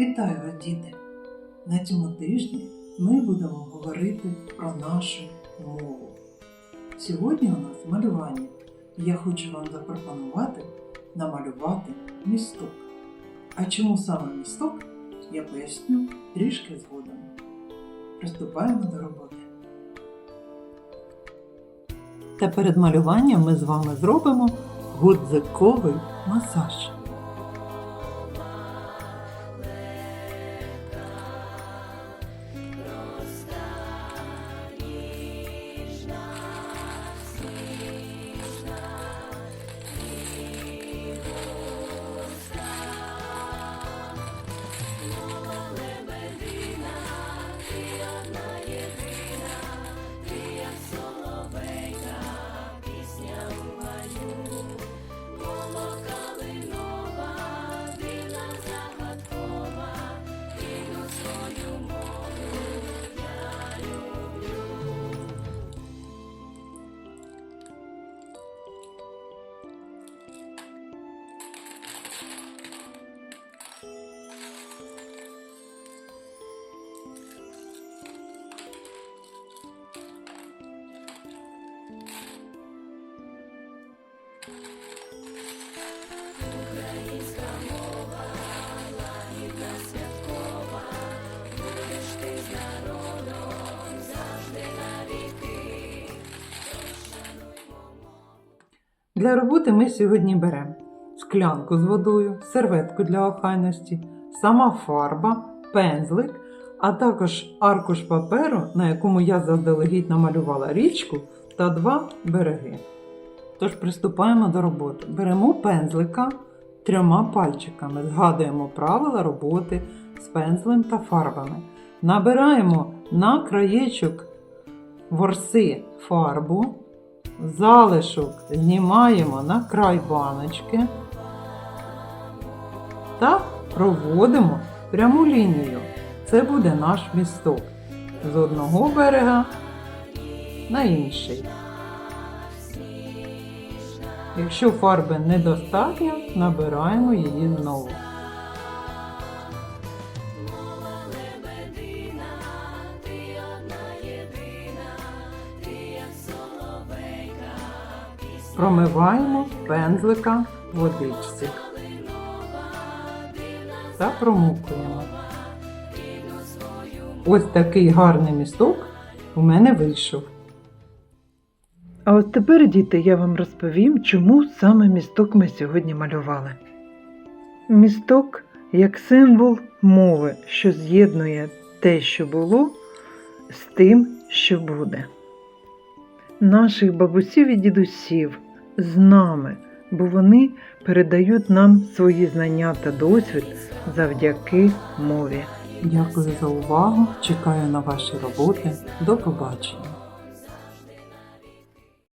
Вітаю вас, діти! На цьому тижні ми будемо говорити про нашу мову. Сьогодні у нас малювання. і Я хочу вам запропонувати намалювати місток. А чому саме місток, я поясню трішки згодом. Приступаємо до роботи. Та перед малюванням ми з вами зробимо гудзиковий масаж. Для роботи ми сьогодні беремо склянку з водою, серветку для охайності, сама фарба, пензлик, а також аркуш паперу, на якому я заздалегідь намалювала річку та два береги. Тож приступаємо до роботи. Беремо пензлика трьома пальчиками, згадуємо правила роботи з пензлем та фарбами. Набираємо на краєчок ворси фарбу, залишок знімаємо на край баночки та проводимо пряму лінію. Це буде наш місток з одного берега на інший. Якщо фарби недостатньо, набираємо її знову. Промиваємо пензлика в водичці та промокуємо. Ось такий гарний місток у мене вийшов. А от тепер, діти, я вам розповім, чому саме місток ми сьогодні малювали. Місток як символ мови, що з'єднує те, що було, з тим, що буде. Наших бабусів і дідусів з нами, бо вони передають нам свої знання та досвід завдяки мові. Дякую за увагу. Чекаю на ваші роботи. До побачення.